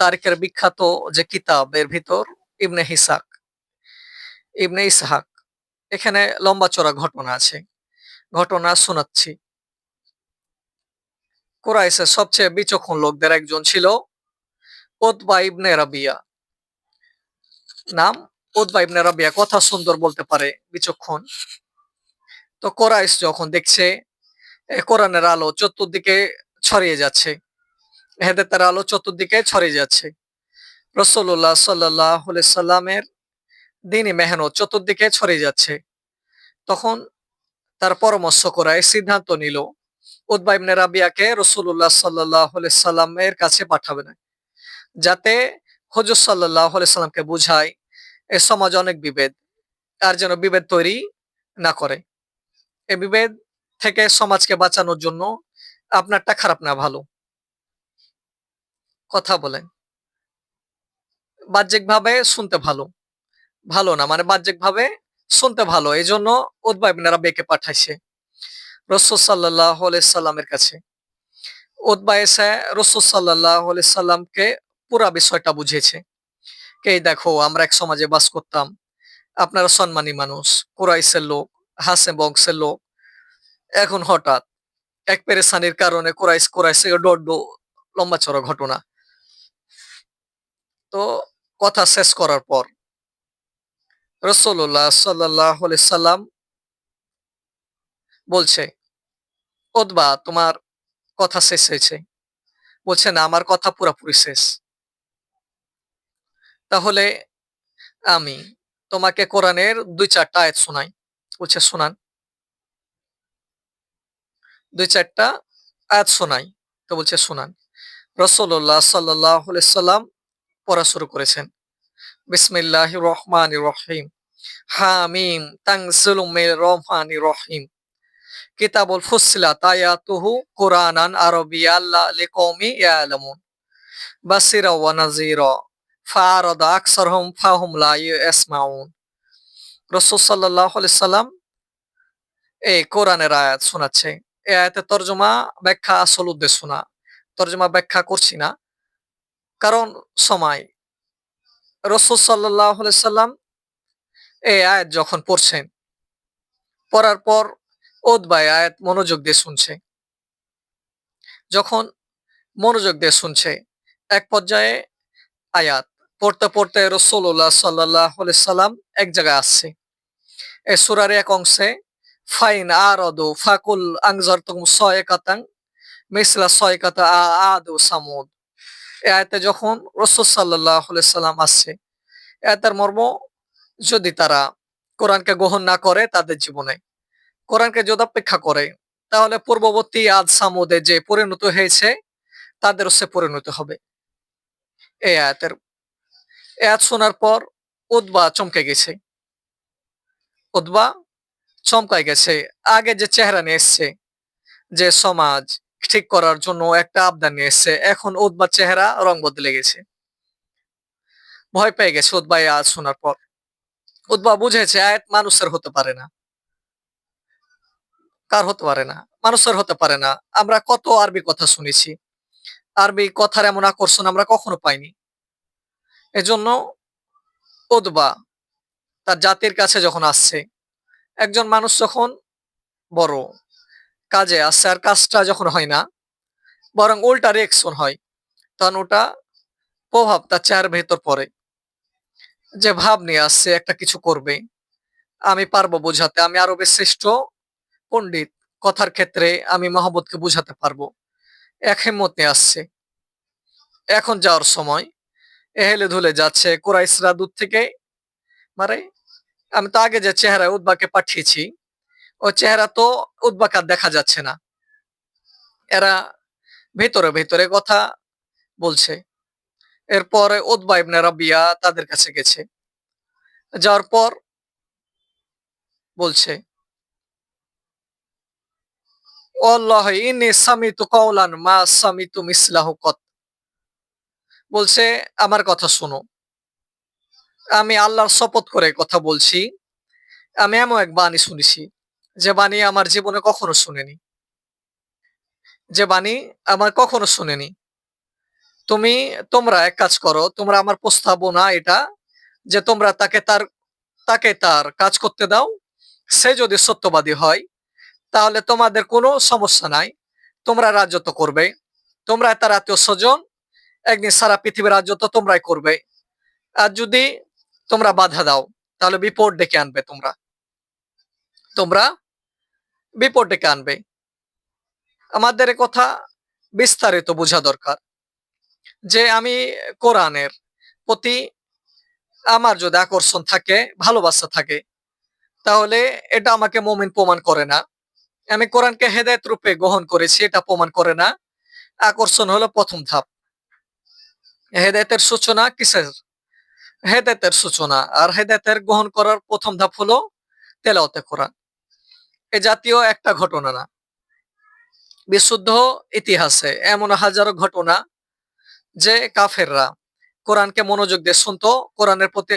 তারিখের বিখ্যাত যে কিতাব এর ভিতর ইবনে হিসাক, ইবনে ইসহাক। এখানে লম্বা চড়া ঘটনা আছে। ঘটনা শোনাচ্ছি। কুরাইশের সবচেয়ে বিচক্ষণ লোকদের একজন ছিল ওতবা ইবনে রাবিয়া। নাম ওতবা ইবনে রাবিয়া কথা সুন্দর বলতে পারে, বিচক্ষণ। তো কোরাইশ যখন দেখছে কোরআনের আলো চতুর্দিকে ছড়িয়ে যাচ্ছে। হেদাতের আলো চতুর্দিকে ছড়িয়ে যাচ্ছে। রসল্লাহ সাল্লাহ সাল্লামের দিনই মেহনত চতুর্দিকে ছড়িয়ে যাচ্ছে। তখন তার পরামর্শ করায় সিদ্ধান্ত নিল উদ্বা ইবনে রাবিয়াকে রসুল্লাহ সাল্লাহ সাল্লামের কাছে পাঠাবে না, যাতে হজর সাল্লাহ সাল্লামকে বুঝায় এ সমাজ অনেক বিভেদ, আর যেন বিভেদ তৈরি না করে। এ বিভেদ থেকে সমাজকে বাঁচানোর জন্য আপনারটা খারাপ না ভালো। কথা বলেন। বাহ্যিকভাবে শুনতে ভালো। ভালো না মানে বাহ্যিকভাবে শুনতে ভালো। এই জন্য উদ্বা ইবনে রাবিয়াকে পাঠাইছে। রসুল সাল্লাহ সাল্লামের কাছে। উদ্বা এসে রসুল সাল্লাহ পুরা বিষয়টা বুঝিয়েছে। কে দেখো, আমরা এক সমাজে বাস করতাম। আপনারা সম্মানী মানুষ, কুরাইশের লোক হাসে বংশের লোক। এখন হঠাৎ এক পেরেসানির কারণে কোরাইশ কোরাইশ ডড্ড লম্বা চড়া ঘটনা। তো কথা শেষ করার পর রসল্লাহ সাল্লাহ সাল্লাম বলছে, ওদবা, তোমার কথা শেষ হয়েছে। বলছে না আমার কথা পুরাপুরি শেষ। তাহলে আমি তোমাকে কোরআনের দুই চারটা আয়াত শোনাই। বলছে, শোনান। দুই চারটা আয়াত শোনাই। তো বলছে, শোনান। রসল্লাহ সাল্লাহ সাল্লাম পড়া শুরু করেছেন। বিসমিল্লাহ রহমান রহিম। হামিম তাংসুলুমের রহমান রহিম। কিতাবুল ফুসিলাত আয়াতুহু কুরআনান আরবিয়াল্লা লিকওমি ইয়ালামুন। বাসিরা ওয়া আকসারহুম ফাহুম লা ইয়াসমাউন। রাসূল সাল্লাল্লাহু আলাইহি সাল্লাম এই কোরআনের আয়াত শোনাচ্ছে। এই আয়াতের তর্জমা, ব্যাখ্যা আসল উদ্দেশ্য না। তর্জমা, ব্যাখ্যা করছি না। কারণ সময়। রসুল সাল্লাহ সাল্লাম এই আয়াত যখন পড়ছেন পড়ার পর ওদবাই আয়াত মনোযোগ দিয়ে শুনছে। যখন মনোযোগ দিয়ে শুনছে, এক পর্যায়ে আয়াত পড়তে পড়তে রসোল্লাহ সাল্লাহ সাল্লাম এক জায়গায় আসছে। এ সুরার এক অংশে, ফাইন আর অদু ফাকুল আংজার তুম সয়কাতাং মিসলা সয়কাতা আ আদু সামুদ। এ আয়তে যখন রসুল সাল্লাহ সাল্লাম আসছে এতের মর্ম যদি তারা কোরআনকে গ্রহণ না করে তাদের জীবনে, কোরআনকে যদি অপেক্ষা করে, তাহলে পূর্ববর্তী আজ সামুদে যে পরিণত হয়েছে, তাদের সে পরিণত হবে। এই আয়াতের আয়াত শোনার পর উদ্বা চমকে গেছে। উদ্বা চমকাই গেছে। আগে যে চেহারা নিয়ে এসছে, যে সমাজ ঠিক করার জন্য একটা আবদান নিয়ে এসছে। এখন উদ্বা চেহারা রং বদলে গেছে। ভয় পেয়ে গেছে উদ্বা আয়াত শোনার পর। উদ্বা বুঝেছে আয়াত মানুষের হতে পারে না। কার হতে পারে না? মানুষের হতে পারে না। আমরা কত আরবি কথা শুনেছি। আরবি কথার এমন আকর্ষণ আমরা কখনো পাইনি। এজন্য ওদবা তার জাতির কাছে যখন আসছে, একজন মানুষ যখন বড় কাজে আসছে আর কাজটা যখন হয় না, বরং উল্টা রিয়েকশন হয়, তখন ওটা প্রভাব তার চেয়ার ভেতর পড়ে। যে ভাব নিয়ে আসছে, একটা কিছু করবে, আমি পারব বোঝাতে, আমি আরও বেশ শ্রেষ্ঠ পণ্ডিত, কথার ক্ষেত্রে আমি মহব্বতকে বুঝাতে পারব। এক হেমত নিয়ে আসছে। এখন যাওয়ার সময় এহেলে ধুলে যাচ্ছে কোরাইসরা দূর থেকে মানে আমি তো আগে যে চেহারা উদ্বাকে পাঠিয়েছি ও চেহারা তো উদ্বাক আর দেখা যাচ্ছে না। এরা ভেতরে ভেতরে কথা বলছে। এরপরে উদ্বা ইবনে রাবিয়া তাদের কাছে গেছে। যাওয়ার পর বলছে বলছে, আমার কথা শোনো। আমি আল্লাহর শপথ করে কথা বলছি। আমি এমন এক বাণী শুনেছি। যে বাণী আমার জীবনে কখনো শুনেনি। যে বাণী আমার কখনো শুনেনি। তুমি, তোমরা এক কাজ করো, তোমরা আমার প্রস্তাবনা এটা, যে তোমরা তাকে তার তাকে তার কাজ করতে দাও। সে যদি সত্যবাদী হয়, তাহলে তোমাদের কোনো সমস্যা নাই। তোমরা রাজত্ব করবে। তোমরা তার আত্মীয় স্বজন, একদিন সারা পৃথিবীর রাজত্ব তোমরাই করবে। আর যদি তোমরা বাধা দাও, তাহলে বিপদ ডেকে আনবে তোমরা। তোমরা বিপদ ডেকে আনবে আমাদের কথা বিস্তারিত বোঝা দরকার যে আমি কোরআনের প্রতি আমার যদি আকর্ষণ থাকে, ভালোবাসা থাকে, তাহলে এটা আমাকে মমিন প্রমাণ করে না। আমি কোরআনকে হেদায়ত রূপে গ্রহণ করেছি, এটা প্রমাণ করে না। আকর্ষণ হলো প্রথম ধাপ। হেদায়তের সূচনা কিসের? হেদায়তের সূচনা। আর হেদায়তের গ্রহণ করার প্রথম ধাপ হলো তেলাওতে কোরআন। এ জাতীয় একটা ঘটনা না। বিশুদ্ধ ইতিহাসে এমন হাজারো ঘটনা যে কাফেররা কোরআনকে মনোযোগ দিয়ে শুনতো, কোরআনের প্রতি